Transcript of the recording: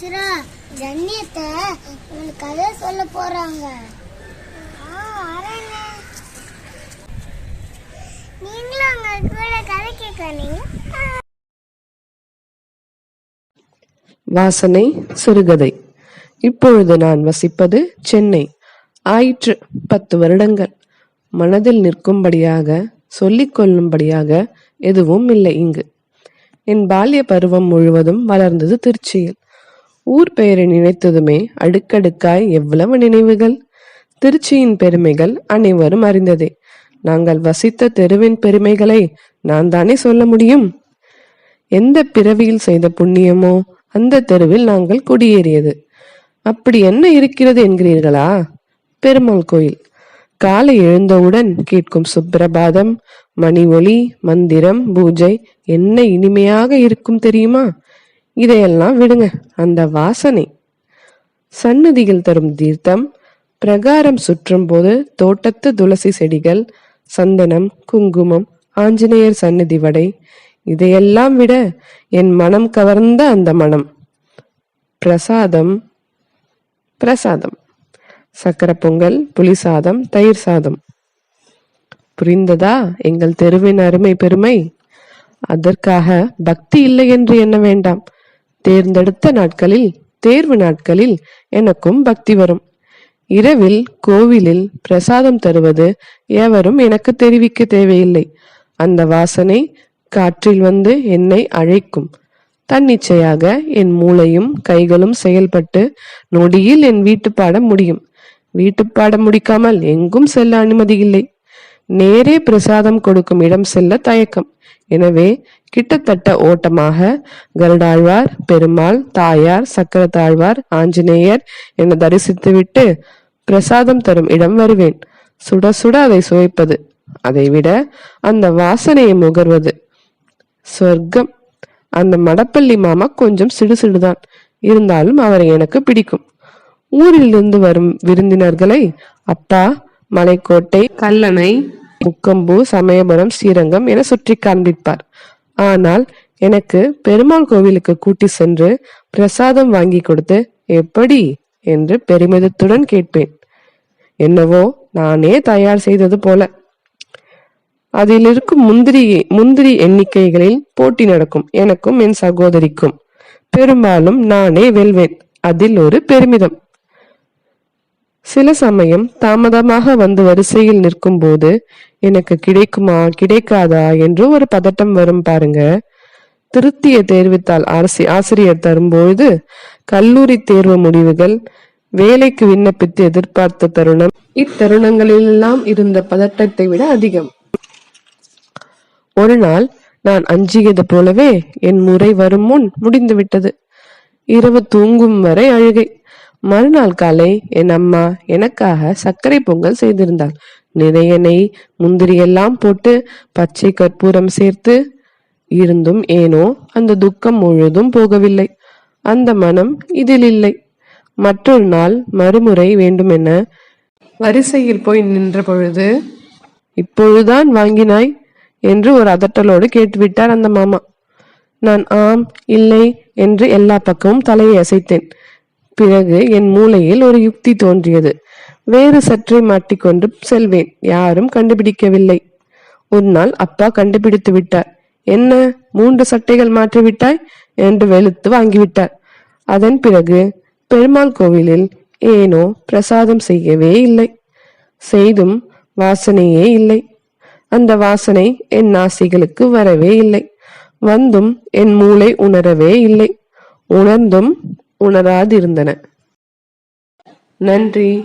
சிரா ஜன்னியத்தை உங்களுக்கு கதை சொல்ல போறாங்க. நீங்களும் உங்க கூட கதை கேட்கறீங்க வாசனை சிறுகதை. இப்பொழுது நான் வசிப்பது சென்னை. ஆயிற்று பத்து வருடங்கள். மனதில் நிற்கும்படியாக சொல்லிக் கொள்ளும்படியாக எதுவும் இல்லை இங்கு. என் பால்ய பருவம் முழுவதும் வளர்ந்தது திருச்சியில். ஊர் பெயரை நினைத்ததுமே அடுக்கடுக்காய் எவ்வளவு நினைவுகள்? திருச்சியின் பெருமைகள் அனைவரும் அறிந்ததே. நாங்கள் வசித்த தெருவின் பெருமைகளை நான் தானே சொல்ல முடியும்? எந்த பிறவியில் செய்த புண்ணியமோ அந்த தெருவில் நாங்கள் குடியேறியது. அப்படி என்ன இருக்கிறது என்கிறீர்களா? பெருமாள் கோயில். காலை எழுந்தவுடன் கேட்கும் சுப்பிரபாதம் மணி ஒளி மந்திரம் பூஜை என்ன இனிமையாக இருக்கும் தெரியுமா? இதையெல்லாம் விடுங்க. அந்த வாசனை. சன்னதியில் தரும் தீர்த்தம் பிரகாரம் சுற்றும் போது தோட்டத்து துளசி செடிகள் சந்தனம் குங்குமம் ஆஞ்சநேயர் சந்நிதி வடை இதையெல்லாம் விட என் மனம் கவர்ந்த அந்த மனம். பிரசாதம். பிரசாதம். சக்கரை பொங்கல் புளி சாதம் தயிர் சாதம். புரிந்ததா எங்கள் தெருவின் அருமை பெருமை? அதற்காக பக்தி இல்லை என்று எண்ண வேண்டாம். தேர்ந்தெடுத்த நாட்களில் தேர்வு நாட்களில் எனக்கும் பக்தி வரும். இரவில் கோவிலில் பிரசாதம் தருவது எவரும் எனக்கு தெரிவிக்க தேவையில்லை. அந்த வாசனை காற்றில் வந்து என்னை அழைக்கும். தன்னிச்சையாக என் மூளையும் கைகளும் செயல்பட்டு நொடியில் என் வீட்டுப்பாடம் முடியும். வீட்டுப்பாடம் முடிக்காமல் எங்கும் செல்ல அனுமதி இல்லை. நேரே பிரசாதம் கொடுக்கும் இடம் செல்ல தயக்கம். எனவே கிட்டத்தட்ட ஓட்டமாக கருடாழ்வார் பெருமாள் தாயார் சக்கரத்தாழ்வார் ஆஞ்சநேயர் என தரிசித்துவிட்டு பிரசாதம் தரும் இடம் வருவேன். சுட சுட அதை சுவைப்பது. அதைவிட அந்த வாசனையை முகர்வது. சொர்க்கம். அந்த மடப்பள்ளி மாமா கொஞ்சம் சிடுசிடுதான் இருந்தாலும் அவரை எனக்கு பிடிக்கும். ஊரிலிருந்து வரும் விருந்தினர்களை அப்பா மலைக்கோட்டை கல்லணை முக்கம்பு சமயபுரம் ஸ்ரீரங்கம் என சுற்றி காண்பிப்பார். ஆனால் எனக்கு பெருமாள் கோவிலுக்கு கூட்டி சென்று பிரசாதம் வாங்கி கொடுத்து எப்படி என்று பெருமிதத்துடன் கேட்பேன். என்னவோ நானே தயார் செய்தது போல. அதில் இருக்கும் முந்திரி முந்திரி எண்ணிக்கைகளில் போட்டி நடக்கும். எனக்கும் என் சகோதரிக்கும். பெரும்பாலும் நானே வெல்வேன். அதில் ஒரு பெருமிதம். சில சமயம் தாமதமாக வந்து வரிசையில் நிற்கும் போது எனக்கு கிடைக்குமா கிடைக்காதா என்று ஒரு பதட்டம் வரும் பாருங்க. திருத்திய தேர்வித்தால் அரசி ஆசிரியர் தரும்போது கல்லூரி தேர்வு முடிவுகள் வேலைக்கு விண்ணப்பித்து எதிர்பார்த்த தருணம் இத்தருணங்களிலெல்லாம் இருந்த பதட்டத்தை விட அதிகம். ஒரு நாள் நான் அஞ்சியது போலவே என் முறை வரும் முன் முடிந்துவிட்டது. இரவு தூங்கும் வரை அழுகை. மறுநாள் காலை என் அம்மா எனக்காக சர்க்கரை பொங்கல் செய்திருந்தாள். நிறைய நெய் முந்திரி எல்லாம் போட்டு பச்சை கற்பூரம் சேர்த்து இருந்தும் ஏனோ அந்த துக்கம் முழுதும் போகவில்லை. அந்த மனம் இதில் இல்லை. மற்றொரு நாள் மறுமுறை வேண்டுமென வரிசையில் போய் நின்ற பொழுது இப்பொழுதுதான் வாங்கினாய்? என்று ஒரு அதட்டலோடு கேட்டுவிட்டார் அந்த மாமா. நான் ஆம் இல்லை என்று எல்லா பக்கமும் தலையை அசைத்தேன். பிறகு என் மூளையில் ஒரு யுக்தி தோன்றியது. வேறு சற்றை மாட்டிக்கொண்டு செல்வேன். யாரும் கண்டுபிடிக்கவில்லை. ஒரு நாள் அப்பா கண்டுபிடித்து விட்டார். என்ன? மூன்று சட்டைகள் மாற்றிவிட்டாய் என்று வெளுத்து வாங்கிவிட்டார். அதன் பிறகு பெருமாள் கோவிலில் ஏனோ பிரசாதம் செய்யவே இல்லை. செய்தும் வாசனையே இல்லை. அந்த வாசனை என் நாசிகளுக்கு வரவே இல்லை. வந்தும் என் மூளை உணரவே இல்லை. உணர்ந்தும் உணராதிருந்தன. நன்றி.